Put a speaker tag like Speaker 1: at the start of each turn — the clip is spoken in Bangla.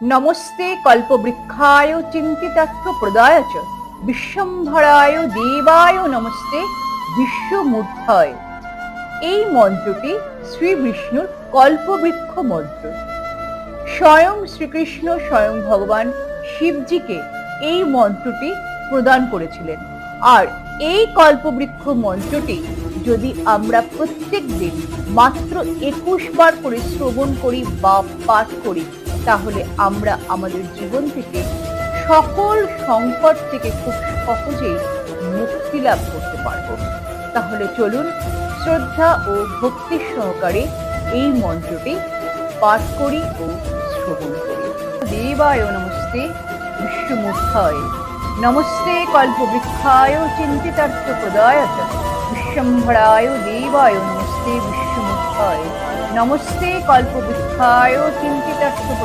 Speaker 1: নমস্তে কল্পবৃক্ষায় চিন্তিতার্থ প্রদায় চ। বিশ্বম্ভরায় দেবায় নমস্তে বিশ্বমূর্ধায়। এই মন্ত্রটি শ্রী বিষ্ণুর কল্পবৃক্ষ মন্ত্র। স্বয়ং শ্রীকৃষ্ণ, স্বয়ং ভগবান শিবজিকে এই মন্ত্রটি প্রদান করেছিলেন। আর এই কল্পবৃক্ষ মন্ত্রটি যদি আমরা প্রত্যেক দিন মাত্র একুশ বার করে শ্রবণ করি বা পাঠ করি তাহলে আমরা আমাদের জীবন থেকে সকল সংকট থেকে খুব সহজেই মুক্তি লাভ করতে পারব। তাহলে চলুন শ্রদ্ধা ও ভক্তির সহকারে এই মন্ত্রটি পাঠ করি ও শ্রবণ করি। দেবায় নমস্তে বিশ্বমুখায় নমস্তে কল্পবৃক্ষায় চিন্তিতার্থ প্রদায় বিশ্বম্ভরায় দেবায় নমস্তে বিশ্বমুখায় নমস্তে কল্পবৃক্ষায় চিন্তিতার্থ